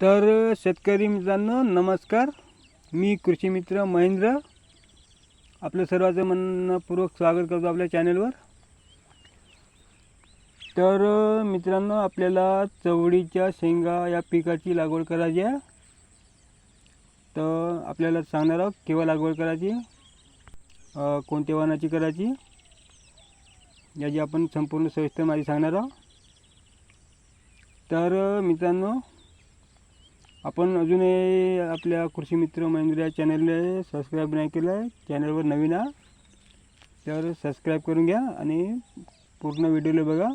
तर शेतकरी मित्रांनो नमस्कार. मी कृषी मित्र महेंद्र. आपलं सर्वांचं मनपूर्वक स्वागत करतो आपल्या चॅनलवर. तर मित्रांनो आपल्याला चवळीच्या शेंगा या पिकाची लागवड करायची आहे. तर आपल्याला सांगणार आहोत केव्हा लागवड करायची कोणत्या वाहनाची करायची याची आपण संपूर्ण सविस्तर माहिती सांगणार आहोत. तर मित्रांनो आपण अजूनही आपल्या कृषी मित्र महेंद्र या चॅनलला सबस्क्राईब नाही केलं आहे चॅनलवर नवीन आ तर सबस्क्राईब करून घ्या आणि पूर्ण व्हिडिओला बघा.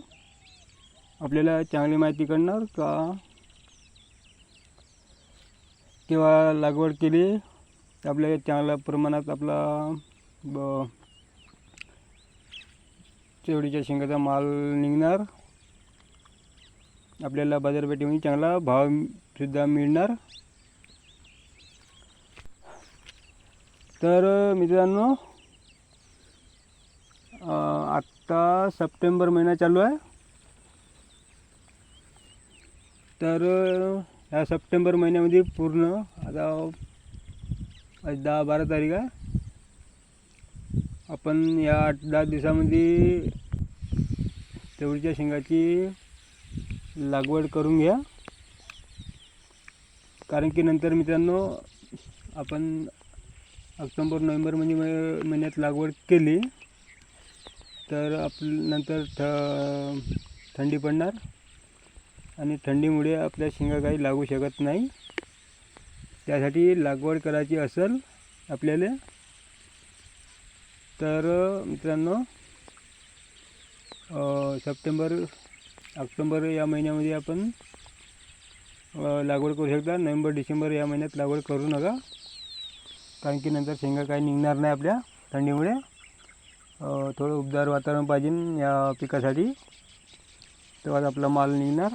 आपल्याला चांगली माहिती कळणार का? किंवा लागवड केली? आपल्या चांगल्या प्रमाणात आपला ब चवळीच्या शेंगाचा माल निघणार. आपल्याला बाजारपेठेमध्ये चांगला भाव सुद्धा मिळणार. तर मित्रांनो आत्ता सप्टेंबर महिना चालू आहे. तर ह्या सप्टेंबर महिन्यामध्ये पूर्ण आता आज दहा बारा तारीख आहे. आपण या आठ दहा दिवसामध्ये चवळीच्या शेंगाची लागवड करून घ्या. कारण की नंतर मित्रांनो आपण ऑक्टोंबर नोव्हेंबर म्हणजे म- महिन्यात लागवड केली तर आप नंतर थ थंडी पडणार आणि थंडीमुळे आपल्या शेंगा काही लागू शकत नाही. त्यासाठी लागवड करायची असेल आपल्याला तर मित्रांनो सप्टेंबर ऑक्टोंबर या महिन्यामध्ये आपण लागवड करू शकता. नोव्हेंबर डिसेंबर या महिन्यात लागवड करू नका. कारण की नंतर शेंगा काही निघणार नाही आपल्या थंडीमुळे. थोडं उबदार वातावरण पाहिजे या पिकासाठी. तेव्हाच आपला माल निघणार.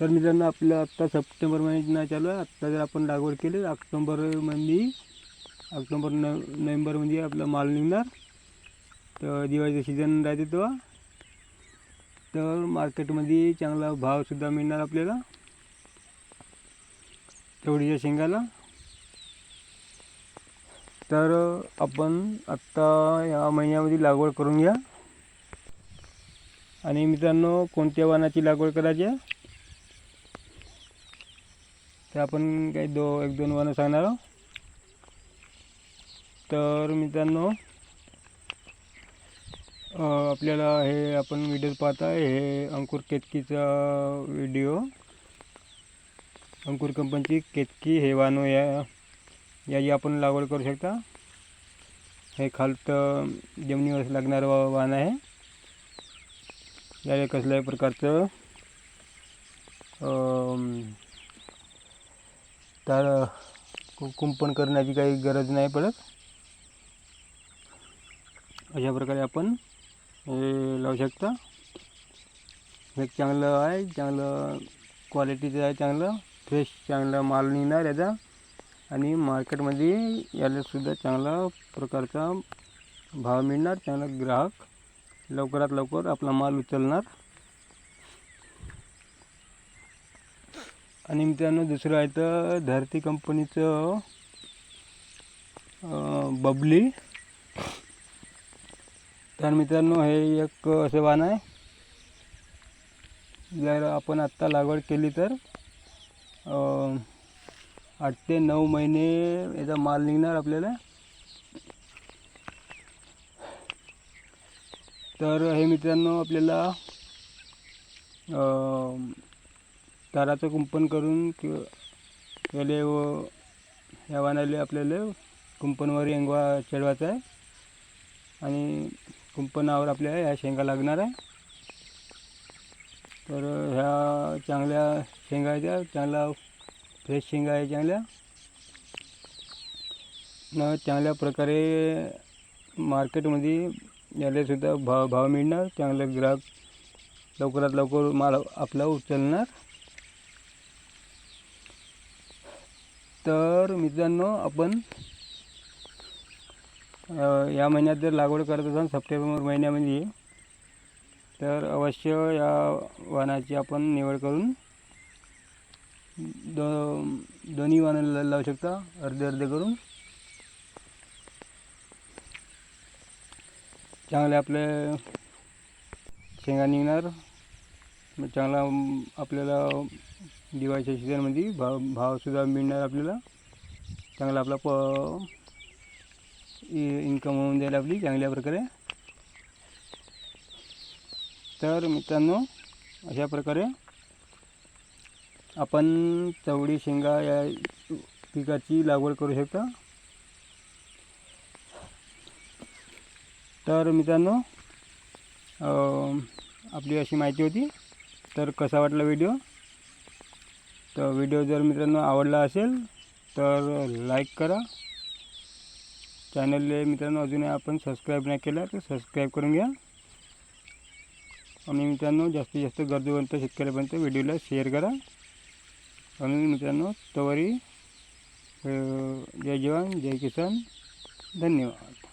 तर मित्रांनो आपलं आत्ता सप्टेंबर महिना चालू आहे. आत्ता जर आपण लागवड केली ऑक्टोंबरमध्ये ऑक्टोंबर न नोव्हेंबरमध्ये आपला माल निघणार. तर दिवाळीचं सीझन राहते तेव्हा. तर मार्केटमध्ये चांगला भावसुद्धा मिळणार आपल्याला. चवळीच्या शेंगाला. तर आपण आत्ता या महिन्यामध्ये लागवड करून घ्या. आणि मित्रांनो कोणत्या वाहनाची लागवड करायची आहे? तर आपण काही दो एक दोन वाहनं सांगणार आहोत. तर मित्रांनो आपल्याला हे आपण व्हिडिओ पाहताय हे अंकुर केतकीचा व्हिडिओ अंकुर कंपनीची केतकी हे वानो या याची आपण लागवड करू शकता. हे खालत जमिनीवर लागणारं वा- वाहन आहे. याला कसल्याही प्रकारचं तर कु- कुंपण करण्याची काही गरज नाही पडत. अशा प्रकारे आपण हे लावू शकता. हे चांगलं आहे चांगलं क्वालिटीचं आहे चांगलं. फ्रेश चांगला माल निघणार याचा. आणि मार्केटमध्ये यालासुद्धा चांगला प्रकारचा भाव मिळणार चांगला ग्राहक लवकरात लवकर आपला माल उचलणार. आणि मित्रांनो दुसरं आहे तर धरती कंपनीचं बबली. तर मित्रांनो हे एक असं वाहन आहे. जर आपण आत्ता लागवड केली तर आठ ते नऊ महिने याचा माल निघणार आपल्याला. तर हे मित्रांनो आपल्याला ताराचं कुंपण करून किंवा त्याले व या वाहनाला आपल्याला कुंपणवर येंगवा चढवायचा आहे. आणि कुंपणावर आपल्या ह्या शेंगा लागणार आहे. तर ह्या चांगल्या शेंगा आहेत त्या. चांगल्या फ्रेश शेंगा आहे चांगल्या. न चांगल्या प्रकारे मार्केटमध्ये यालासुद्धा भाव भाव मिळणार. चांगले ग्राहक लवकरात लवकर माल आपला उचलणार. तर मित्रांनो आपण या महिन्यात जर लागवड करत असाल सप्टेंबर महिन्यामध्ये तर अवश्य या वाहनाची आपण निवड करून दो दोन्ही वाहनं ला- लावू शकता अर्धे अर्धे करून. चांगले आपले शेंगा निघणार. मग चांगला आपल्याला दिवाळीच्या सीझनमध्ये भाव भावसुद्धा मिळणार आपल्याला. चांगला आपला प इन्कम होऊन जाईल आपली चांगल्या प्रकारे. तर मित्रांनो अशा प्रकारे आपण चवळी शेंगा या पिकाची लागवड करू शकता. तर मित्रांनो आपली अशी माहिती होती. तर कसा वाटला व्हिडिओ? तर व्हिडिओ जर मित्रांनो आवडला असेल तर लाईक करा. चॅनलले मित्रांनो अजूनही आपण सबस्क्राईब नाही केलं तर सबस्क्राईब करून घ्या. आणि मित्रांनो जास्तीत जास्त गरजूवंत शेतकऱ्यापर्यंत व्हिडिओला शेअर करा. आणि मित्रांनो तवरी जय जवान जय किसान. धन्यवाद.